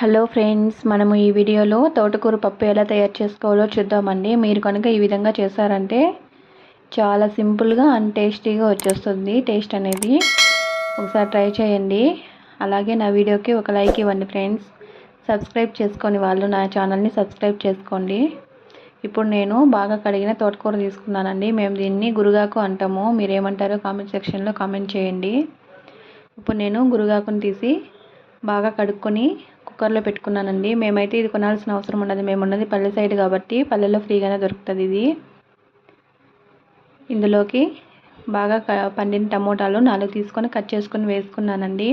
Hello friends మనము ఈ వీడియోలో తోటకూర పప్పు ఎలా తయారు చేసుకోవాలో చూద్దామండి. మీరు కనుక ఈ విధంగా చేశారంటే చాలా సింపుల్గా అండ్ టేస్టీగా వచ్చేస్తుంది. టేస్ట్ అనేది ఒకసారి ట్రై చేయండి. అలాగే నా వీడియోకి ఒక లైక్ ఇవ్వండి ఫ్రెండ్స్. సబ్స్క్రైబ్ చేసుకొని వాళ్ళు నా ఛానల్ని సబ్స్క్రైబ్ చేసుకోండి. ఇప్పుడు నేను బాగా కడిగిన తోటకూర తీసుకున్నానండి. మేము దీన్ని గురుగాకు అంటాము. మీరేమంటారో కామెంట్ సెక్షన్లో కామెంట్ చేయండి. ఇప్పుడు నేను గురుగాకుని తీసి బాగా కడుక్కొని కుక్కర్లో పెట్టుకున్నానండి. మేమైతే ఇది కొనాల్సిన అవసరం ఉండదు. మేము ఉన్నది పల్లె సైడ్ కాబట్టి పల్లెలో ఫ్రీగానే దొరుకుతుంది ఇది. ఇందులోకి బాగా పండిన టమోటాలు నాలుగు తీసుకొని కట్ చేసుకొని వేసుకున్నానండి.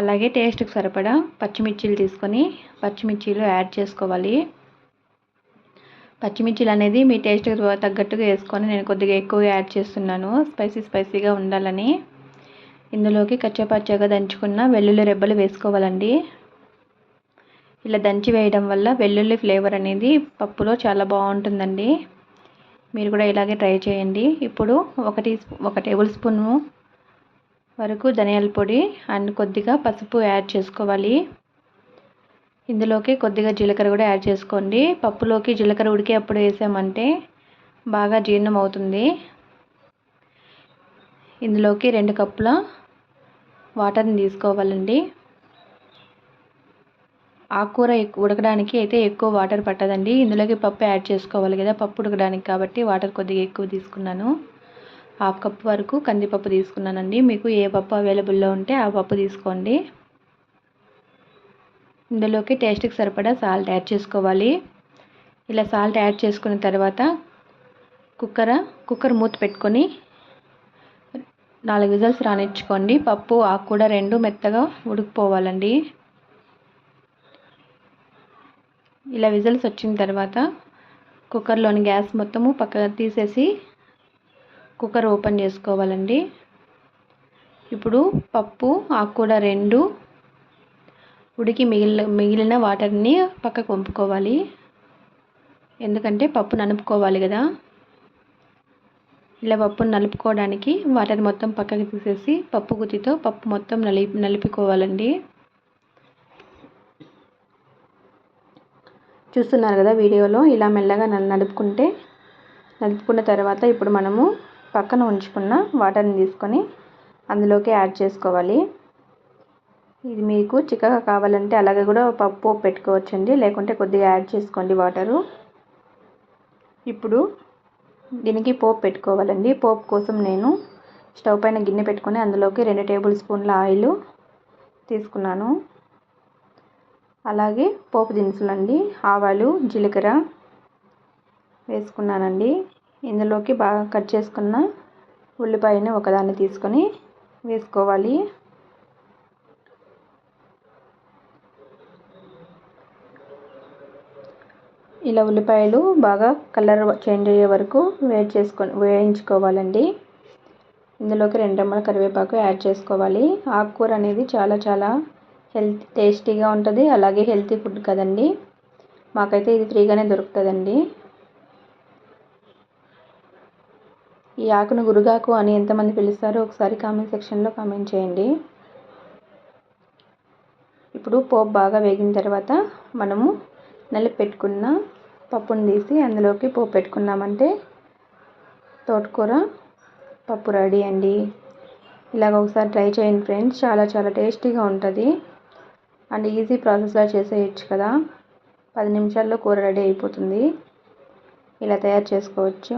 అలాగే టేస్ట్కి సరిపడా పచ్చిమిర్చీలు తీసుకొని పచ్చిమిర్చీలు యాడ్ చేసుకోవాలి. పచ్చిమిర్చీలు అనేది మీ టేస్ట్కి తగ్గట్టుగా వేసుకొని నేను కొద్దిగా ఎక్కువగా యాడ్ చేస్తున్నాను. స్పైసీ స్పైసీగా ఉండాలని. ఇందులోకి కచ్చపచ్చగా దంచుకున్న వెల్లుల్లి రెబ్బలు వేసుకోవాలండి. ఇలా దంచి వేయడం వల్ల వెల్లుల్లి ఫ్లేవర్ అనేది పప్పులో చాలా బాగుంటుందండి. మీరు కూడా ఇలాగే ట్రై చేయండి. ఇప్పుడు ఒక టీ ఒక టేబుల్ స్పూన్ వరకు ధనియాల పొడి అండ్ కొద్దిగా పసుపు యాడ్ చేసుకోవాలి. ఇందులోకి కొద్దిగా జీలకర్ర కూడా యాడ్ చేసుకోండి. పప్పులోకి జీలకర్ర ఉడికి అప్పుడు వేసామంటే బాగా జీర్ణం అవుతుంది. ఇందులోకి రెండు కప్పుల వాటర్ని తీసుకోవాలండి. ఆకుకూర ఉడకడానికి అయితే ఎక్కువ వాటర్ పట్టదండి. ఇందులోకి పప్పు యాడ్ చేసుకోవాలి కదా పప్పు ఉడకడానికి కాబట్టి వాటర్ కొద్దిగా ఎక్కువ తీసుకున్నాను. హాఫ్ కప్ వరకు కందిపప్పు తీసుకున్నానండి. మీకు ఏ పప్పు అవైలబుల్లో ఉంటే ఆ పప్పు తీసుకోండి. ఇందులోకి టేస్ట్కి సరిపడా సాల్ట్ యాడ్ చేసుకోవాలి. ఇలా సాల్ట్ యాడ్ చేసుకున్న తర్వాత కుక్కర్ కుక్కర్ మూత పెట్టుకొని నాలుగు విజల్స్ రానిచ్చుకోండి. పప్పు ఆకు కూడా రెండు మెత్తగా ఉడికిపోవాలండి. ఇలా విజిల్స్ వచ్చిన తర్వాత కుక్కర్లోని గ్యాస్ మొత్తము పక్కగా తీసేసి కుక్కర్ ఓపెన్ చేసుకోవాలండి. ఇప్పుడు పప్పు ఆకుకూర రెండు ఉడికి మిగిలిన మిగిలిన వాటర్ని పక్కకు పంపుకోవాలి ఎందుకంటే పప్పు నలుపుకోవాలి కదా. ఇలా పప్పును నలుపుకోవడానికి వాటర్ మొత్తం పక్కకి తీసేసి పప్పు గుత్తితో పప్పు మొత్తం నలి నలిపికోవాలండి. చూస్తున్నారు కదా వీడియోలో. ఇలా మెల్లగా నలుపుకుంటే నలుపుకున్న తర్వాత ఇప్పుడు మనము పక్కన ఉంచుకున్న వాటర్ని తీసుకొని అందులోకి యాడ్ చేసుకోవాలి. ఇది మీకు చిక్కగా కావాలంటే అలాగే కూడా పప్పు పెట్టుకోవచ్చండి. లేకుంటే కొద్దిగా యాడ్ చేసుకోండి వాటరు. ఇప్పుడు దీనికి పోపు పెట్టుకోవాలండి. పోపు కోసం నేను స్టవ్ పైన గిన్నె పెట్టుకొని అందులోకి రెండు టేబుల్ స్పూన్ల ఆయిల్ తీసుకున్నాను. అలాగే పోపు దినుసులండి ఆవాలు జీలకర్ర వేసుకున్నానండి. ఇందులోకి బాగా కట్ చేసుకున్న ఉల్లిపాయని ఒకదాన్ని తీసుకొని వేసుకోవాలి. ఇలా ఉల్లిపాయలు బాగా కలర్ చేంజ్ అయ్యే వరకు వేడి చేసుకొని వేయించుకోవాలండి. ఇందులోకి రెండు రెమ్మల కరివేపాకు యాడ్ చేసుకోవాలి. ఆకుకూర అనేది చాలా చాలా హెల్త్ టేస్టీగా ఉంటుంది. అలాగే హెల్తీ ఫుడ్ కదండి. మాకైతే ఇది ఫ్రీగానే దొరుకుతుందండి. ఈ ఆకును గురుగాకు అని ఎంతమంది పిలుస్తారో ఒకసారి కామెంట్ సెక్షన్లో కామెంట్ చేయండి. ఇప్పుడు పోపు బాగా వేగిన తర్వాత మనము నలిపి పెట్టుకున్న పప్పును తీసి అందులోకి పోపు పెట్టుకున్నామంటే తోటకూర పప్పు రెడీ అండి. ఇలాగ ఒకసారి ట్రై చేయండి ఫ్రెండ్స్. చాలా చాలా టేస్టీగా ఉంటుంది. అండ్ ఈజీ ప్రాసెస్లో చేసేయచ్చు కదా. పది నిమిషాల్లో కూర రెడీ అయిపోతుంది. ఇలా తయారు చేసుకోవచ్చు.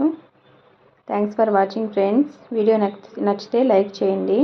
Thanks for watching friends. Video నచ్చితే లైక్ చేయండి.